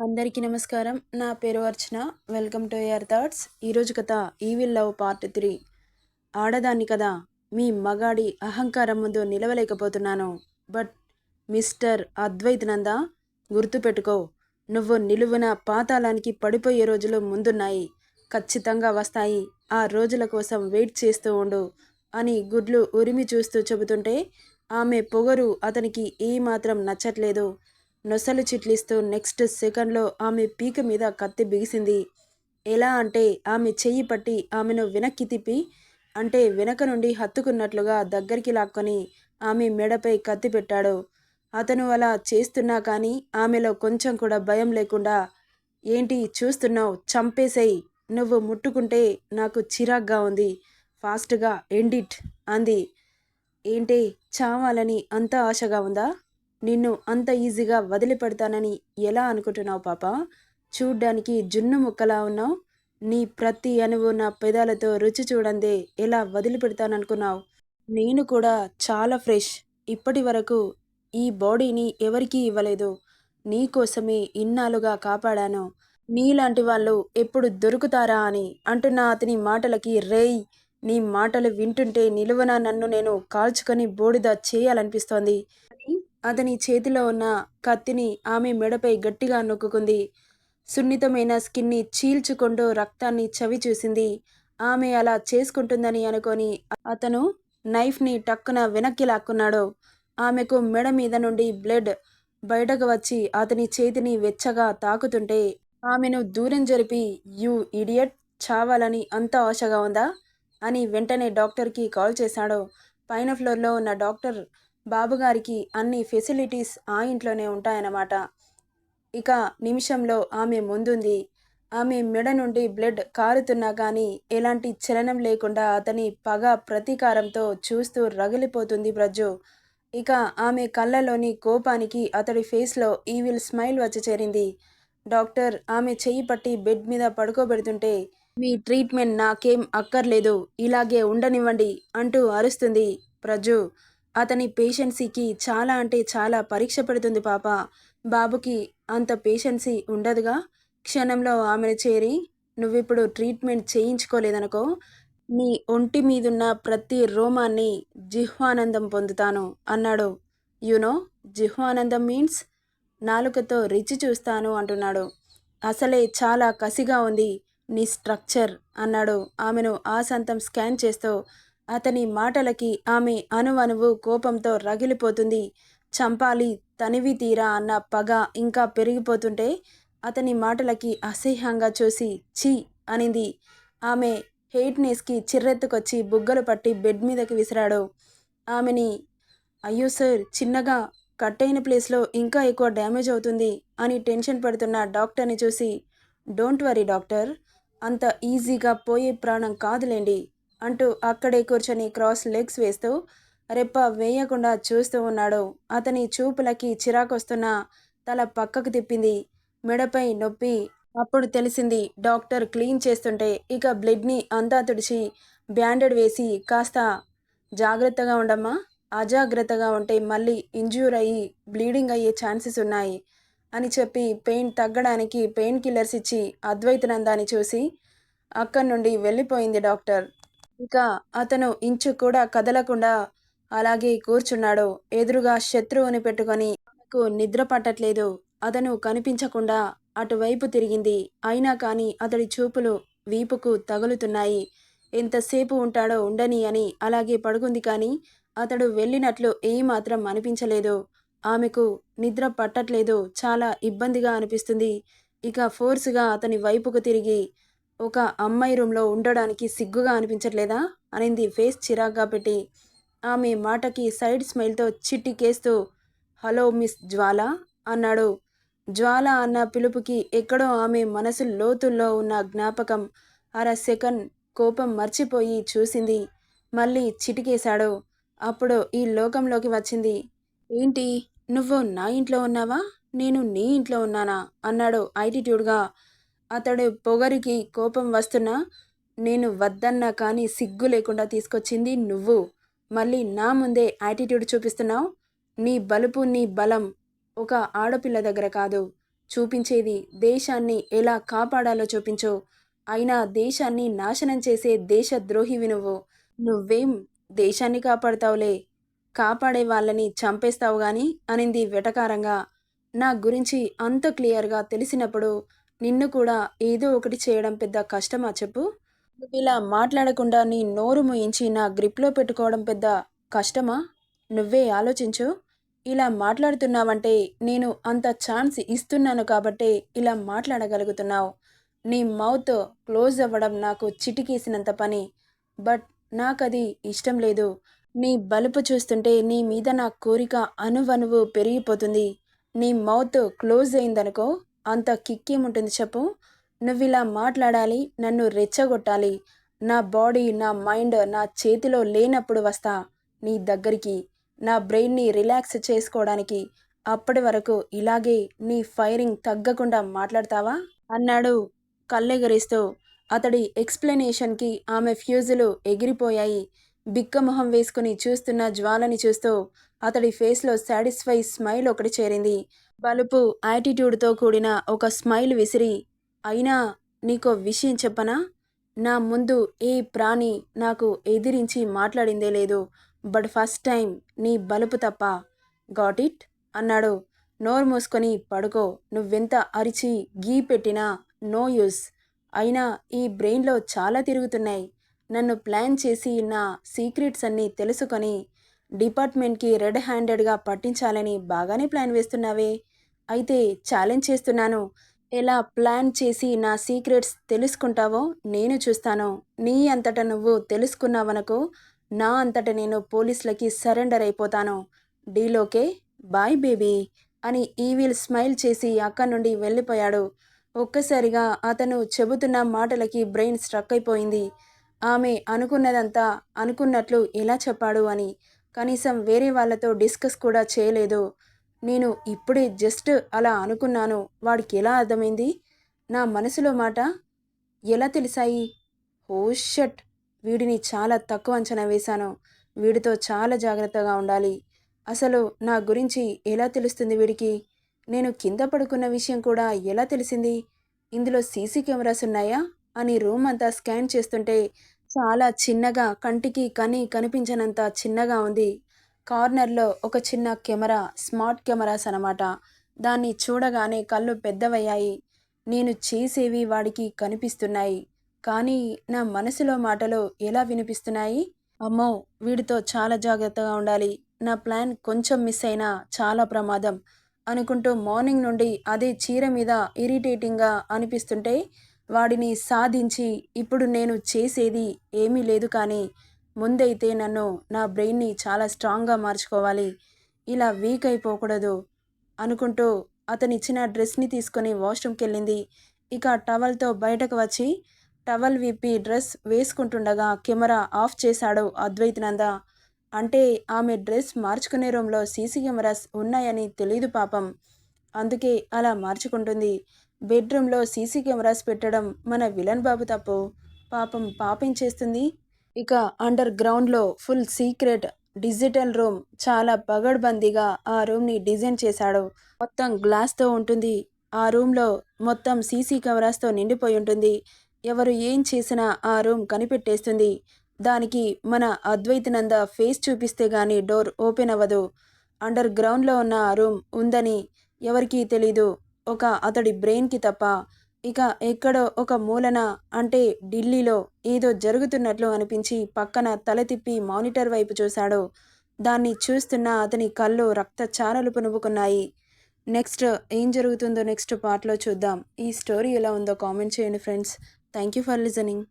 అందరికీ నమస్కారం. నా పేరు Archana. Welcome to air thoughts. ఈరోజు కథ ఈవిల్ లవ్ పార్ట్ త్రీ. ఆడదాన్ని కదా మీ మగాడి అహంకారం ముందు నిలవలేకపోతున్నాను. బట్ మిస్టర్ అద్వైత్ నంద గుర్తుపెట్టుకో నువ్వు నిలువున పాతాళానికి పడిపోయే రోజులు ముందున్నాయి. ఖచ్చితంగా వస్తాయి. ఆ రోజుల కోసం వెయిట్ చేస్తూ ఉండు అని గుడ్లు ఉరిమి చూస్తూ చెబుతుంటే ఆమె పొగరు అతనికి ఏమాత్రం నచ్చట్లేదు. నొసలు చిట్లిస్తూ నెక్స్ట్ సెకండ్లో ఆమె పీక మీద కత్తి బిగిసింది. ఎలా అంటే ఆమె చెయ్యి పట్టి ఆమెను వెనక్కి తిప్పి అంటే వెనక నుండి హత్తుకున్నట్లుగా దగ్గరికి లాక్కొని ఆమె మెడపై కత్తి పెట్టాడు. అతను అలా చేస్తున్నా కానీ ఆమెలో కొంచెం కూడా భయం లేకుండా ఏంటి చూస్తున్నావు? చంపేసేయి. నువ్వు ముట్టుకుంటే నాకు చిరాగ్గా ఉంది. ఫాస్ట్గా ఎండిట్ అంది. ఏంటి? చావాలని అంత ఆశగా ఉందా? నిన్ను అంత ఈజీగా వదిలిపెడతానని ఎలా అనుకుంటున్నావు పాప? చూడ్డానికి జున్ను ముక్కలా ఉన్నావు. నీ ప్రతి అణువు నా పెదాలతో రుచి చూడందే ఎలా వదిలిపెడతాననుకున్నావు. నేను కూడా చాలా ఫ్రెష్. ఇప్పటి వరకు ఈ బాడీని ఎవరికీ ఇవ్వలేదు. నీకోసమే ఇన్నాళ్ళుగా కాపాడాను. నీలాంటి వాళ్ళు ఎప్పుడు దొరుకుతారా అని అంటున్న అతని మాటలకి రేయ్! నీ మాటలు వింటుంటే నిలువన నన్ను నేను కాల్చుకొని బోడిద చేయాలనిపిస్తోంది. అతని చేతిలో ఉన్న కత్తిని ఆమె మెడపై గట్టిగా నొక్కుకుంది. సున్నితమైన స్కిన్ని చీల్చుకుంటూ రక్తాన్ని చవి చూసింది. ఆమె అలా చేసుకుంటుందని అనుకొని అతను నైఫ్ని టక్కున వెనక్కి లాక్కున్నాడు. ఆమెకు మెడ మీద నుండి బ్లడ్ బయటకు వచ్చి అతని చేతిని వెచ్చగా తాకుతుంటే ఆమెను దూరం జరిపి యూ ఇడియట్! చావాలని అంత ఆశగా ఉందా? అని వెంటనే డాక్టర్కి కాల్ చేశాడు. పైన ఫ్లోర్లో ఉన్న డాక్టర్ బాబుగారికి అన్ని ఫెసిలిటీస్ ఆ ఇంట్లోనే ఉంటాయన్నమాట. ఇక నిమిషంలో ఆమె ముందుంది. ఆమె మెడ నుండి బ్లడ్ కారుతున్నా కానీ ఎలాంటి చలనం లేకుండా అతని పగ ప్రతీకారంతో చూస్తూ రగిలిపోతుంది బ్రజ్జు ఇక ఆమె కళ్ళలోని కోపానికి అతడి ఫేస్లో ఈవిల్ స్మైల్ వచ్చి చేరింది. డాక్టర్ ఆమె చెయ్యి పట్టి బెడ్ మీద పడుకోబెడుతుంటే మీ ట్రీట్మెంట్ నాకేం అక్కర్లేదు ఇలాగే ఉండనివ్వండి అంటూ అరుస్తుంది ప్రజు అతని పేషెన్సీకి చాలా అంటే చాలా పరీక్ష పెడుతుంది పాప. బాబుకి అంత పేషెన్సీ ఉండదుగా? క్షణంలో ఆమెను చేరి నువ్విప్పుడు ట్రీట్మెంట్ చేయించుకోలేదనుకో నీ ఒంటి మీదున్న ప్రతి రోమాన్ని జిహ్వానందం పొందుతాను అన్నాడు. యునో జిహ్వానందం మీన్స్ నాలుకతో రిచి చూస్తాను అంటున్నాడు. అసలే చాలా కసిగా ఉంది నీ స్ట్రక్చర్ అన్నాడు. ఆమెను ఆ సంతం స్కాన్ చేస్తూ అతని మాటలకి ఆమె అనువనువు కోపంతో రగిలిపోతుంది. చంపాలి తనివి తీరా అన్న పగ ఇంకా పెరిగిపోతుంటే అతని మాటలకి అసహ్యంగా చూసి ఛీ! అనింది. ఆమె హెయిట్నెస్కి చిర్రెత్తుకొచ్చి బుగ్గలు పట్టి బెడ్ మీదకి విసిరాడు. ఆమెని అయ్యో సార్ చిన్నగా కట్ అయిన ప్లేస్లో ఇంకా ఎక్కువ డ్యామేజ్ అవుతుంది అని టెన్షన్ పడుతున్న డాక్టర్ని చూసి డోంట్ వరీ డాక్టర్ అంత ఈజీగా పోయే ప్రాణం కాదులేండి. అంటూ అక్కడే కూర్చొని క్రాస్ లెగ్స్ వేస్తూ రెప్ప వేయకుండా చూస్తూ ఉన్నాడు. అతని చూపులకి చిరాకొస్తున్న తల పక్కకు తిప్పింది. మెడపై నొప్పి. అప్పుడు తెలిసింది డాక్టర్ క్లీన్ చేస్తుంటే ఇక బ్లడ్ని అంతా తుడిచి బ్యాండెడ్ వేసి కాస్త జాగ్రత్తగా ఉండమ్మా. అజాగ్రత్తగా ఉంటే మళ్ళీ ఇంజ్యూర్ అయ్యి బ్లీడింగ్ అయ్యే ఛాన్సెస్ ఉన్నాయి అని చెప్పి పెయిన్ తగ్గడానికి పెయిన్ కిల్లర్స్ ఇచ్చి అద్వైతనందాన్ని చూసి అక్కడి నుండి వెళ్ళిపోయింది డాక్టర్. ఇక అతను ఇంచు కూడా కదలకుండా అలాగే కూర్చున్నాడు. ఎదురుగా శత్రువుని పెట్టుకొని ఆమెకు నిద్ర పట్టట్లేదు. అతను కనిపించకుండా అటువైపు తిరిగింది. అయినా కానీ అతడి చూపులు వీపుకు తగులుతున్నాయి. ఎంతసేపు ఉంటాడో ఉండని అని అలాగే పడుకుంది కానీ అతడు వెళ్ళినట్లు ఏమాత్రం అనిపించలేదు. ఆమెకు నిద్ర పట్టట్లేదు. చాలా ఇబ్బందిగా అనిపిస్తుంది. ఇక ఫోర్స్గా అతని వైపుకు తిరిగి ఒక అమ్మాయి రూమ్లో ఉండడానికి సిగ్గుగా అనిపించట్లేదా? అనింది ఫేస్ చిరాగ్గా పెట్టి. ఆమె మాటకి సైడ్ స్మైల్తో చిట్టికేస్తూ హలో మిస్ జ్వాల అన్నాడు. జ్వాల అన్న పిలుపుకి ఎక్కడో ఆమె మనసు లోతుల్లో ఉన్న జ్ఞాపకం. అర సెకండ్ కోపం మర్చిపోయి చూసింది. మళ్ళీ చిటికేశాడు. అప్పుడు ఈ లోకంలోకి వచ్చింది. ఏంటి? నువ్వు నా ఇంట్లో ఉన్నావా? నేను నీ ఇంట్లో ఉన్నానా? అన్నాడు ఐటిట్యూడ్గా. అతడు పొగరికి కోపం వస్తున్నా నేను వద్దన్నా కానీ సిగ్గు లేకుండా తీసుకొచ్చింది నువ్వు. మళ్ళీ నా ముందే యాటిట్యూడ్ చూపిస్తున్నావు? నీ బలుపు నీ బలం ఒక ఆడపిల్ల దగ్గర కాదు. చూపించేది దేశాన్ని ఎలా కాపాడాలో చూపించు. అయినా దేశాన్ని నాశనం చేసే దేశద్రోహివి నువ్వు. నువ్వేం దేశాన్ని కాపాడతావులే? కాపాడే వాళ్ళని చంపేస్తావు గాని అనింది వెటకారంగా. నా గురించి అంత క్లియర్గా తెలిసినప్పుడు నిన్ను కూడా ఏదో ఒకటి చేయడం పెద్ద కష్టమా చెప్పు? నువ్వు ఇలా మాట్లాడకుండా నీ నోరు ముయించి నా గ్రిప్లో పెట్టుకోవడం పెద్ద కష్టమా? నువ్వే ఆలోచించు. ఇలా మాట్లాడుతున్నావంటే నేను అంత ఛాన్స్ ఇస్తున్నాను కాబట్టే ఇలా మాట్లాడగలుగుతున్నావు. నీ మౌత్ క్లోజ్ అవ్వడం నాకు చిటికేసినంత పని. బట్ నాకది ఇష్టం లేదు. నీ బలుపు చూస్తుంటే నీ మీద నా కోరిక అనువనువు పెరిగిపోతుంది. నీ మౌత్ క్లోజ్ అయిందనుకో అంత కిక్కేముంటుంది చెప్పు? నువ్వు ఇలా మాట్లాడాలి నన్ను రెచ్చగొట్టాలి. నా బాడీ నా మైండ్ నా చేతిలో లేనప్పుడు వస్తా నీ దగ్గరికి. నా బ్రెయిన్ని రిలాక్స్ చేసుకోవడానికి. అప్పటి వరకు ఇలాగే నీ ఫైరింగ్ తగ్గకుండా మాట్లాడతావా? అన్నాడు కళ్ళెగరిస్తూ. అతడి ఎక్స్ప్లెనేషన్కి ఆమె ఫ్యూజులు ఎగిరిపోయాయి. బిక్కమొహం వేసుకుని చూస్తున్న జ్వాలని చూస్తూ అతడి ఫేస్లో సాటిస్ఫై స్మైల్ ఒకటి చేరింది. బలుపు యాటిట్యూడ్తో కూడిన ఒక స్మైల్ విసిరి అయినా నీకో విషయం చెప్పనా? నా ముందు ఏ ప్రాణి నాకు ఎదిరించి మాట్లాడిందే లేదు. బట్ ఫస్ట్ టైం నీ బలుపు తప్ప. Got it? అన్నాడు. నోరు మూసుకొని పడుకో. నువ్వెంత అరిచి గీ పెట్టినా నో యూస్ అయినా ఈ బ్రెయిన్లో చాలా తిరుగుతున్నాయి. నన్ను ప్లాన్ చేసి నా సీక్రెట్స్ అన్నీ తెలుసుకొని డిపార్ట్మెంట్కి రెడ్ హ్యాండెడ్గా పట్టించాలని బాగానే ప్లాన్ వేస్తున్నావే. అయితే ఛాలెంజ్ చేస్తున్నాను. ఎలా ప్లాన్ చేసి నా సీక్రెట్స్ తెలుసుకుంటావో నేను చూస్తాను. నీ అంతట నువ్వు తెలుసుకున్నావనుకో నా అంతట నేను పోలీసులకి సరెండర్ అయిపోతాను. డీలోకే బాయ్ బేబీ అని ఈవిల్ స్మైల్ చేసి అక్కడి నుండి వెళ్ళిపోయాడు. ఒక్కసారిగా అతను చెబుతున్న మాటలకి బ్రెయిన్ స్ట్రక్ అయిపోయింది. ఆమె అనుకున్నదంతా అనుకున్నట్లు ఎలా చెప్పాడు అని కనీసం వేరే వాళ్ళతో డిస్కస్ కూడా చేయలేదు. నేను ఇప్పుడే జస్ట్ అలా అనుకున్నాను. వాడికి ఎలా అర్థమైంది? నా మనసులో మాట ఎలా తెలిసాయి? Oh shit! వీడిని చాలా తక్కువ అంచనా వేశాను. వీడితో చాలా జాగ్రత్తగా ఉండాలి. అసలు నా గురించి ఎలా తెలుస్తుంది వీడికి? నేను కింద పడుకున్న విషయం కూడా ఎలా తెలిసింది? ఇందులో సీసీ కెమెరాస్ ఉన్నాయా? అని రూమ్ అంతా స్కాన్ చేస్తుంటే చాలా చిన్నగా కంటికి కని కనిపించనంత చిన్నగా ఉంది. కార్నర్లో ఒక చిన్న కెమెరా స్మార్ట్ కెమెరాస్ అనమాట. దాన్ని చూడగానే కళ్ళు పెద్దవయ్యాయి. నేను చేసేవి వాడికి కనిపిస్తున్నాయి. కానీ నా మనసులో మాటలు ఎలా వినిపిస్తున్నాయి? అమ్మో వీడితో చాలా జాగ్రత్తగా ఉండాలి. నా ప్లాన్ కొంచెం మిస్ అయినా చాలా ప్రమాదం అనుకుంటూ మార్నింగ్ నుండి అదే చీర మీద ఇరిటేటింగ్గా అనిపిస్తుంటే వాడిని సాధించి ఇప్పుడు నేను చేసేది ఏమీ లేదు కానీ ముందైతే నన్ను నా బ్రెయిన్ని చాలా స్ట్రాంగ్గా మార్చుకోవాలి. ఇలా వీక్ అయిపోకూడదు అనుకుంటూ అతను ఇచ్చిన డ్రెస్ని తీసుకొని వాష్రూమ్కి వెళ్ళింది ఇక టవల్తో బయటకు వచ్చి టవల్ విప్పి డ్రెస్ వేసుకుంటుండగా కెమెరా ఆఫ్ చేశాడు అద్వైతనంద అంటే ఆమె డ్రెస్ మార్చుకునే రూమ్లో సీసీ కెమెరాస్ ఉన్నాయని తెలియదు పాపం. అందుకే అలా మార్చుకుంటుంది. బెడ్రూమ్లో సీసీ కెమెరాస్ పెట్టడం మన విలన్ బాబు తప్పు. పాపం పాపం చేస్తుంది. ఇక అండర్ గ్రౌండ్లో ఫుల్ సీక్రెట్ డిజిటల్ రూమ్ చాలా పగడ్బందీగా ఆ రూమ్ని డిజైన్ చేశాడు. మొత్తం గ్లాస్తో ఉంటుంది. ఆ రూమ్లో మొత్తం సీసీ కెమెరాస్తో నిండిపోయి ఉంటుంది. ఎవరు ఏం చేసినా ఆ రూమ్ కనిపెట్టేస్తుంది. దానికి మన అద్వైతనంద ఫేస్ చూపిస్తే గానీ డోర్ ఓపెన్ అవ్వదు. అండర్ గ్రౌండ్లో ఉన్న ఆ రూమ్ ఉందని ఎవరికీ తెలీదు. ఒక అతడి బ్రెయిన్కి తప్ప ఇక ఎక్కడో ఒక మూలన అంటే ఢిల్లీలో ఏదో జరుగుతున్నట్లు అనిపించి పక్కన తల తిప్పి మానిటర్ వైపు చూశాడు. దాన్ని చూస్తున్న అతని కళ్ళు రక్త చారలు పునుపుకున్నాయి నెక్స్ట్ ఏం జరుగుతుందో నెక్స్ట్ పార్ట్లో చూద్దాం. ఈ స్టోరీ ఎలా ఉందో కామెంట్ చేయండి friends. Thank you for listening.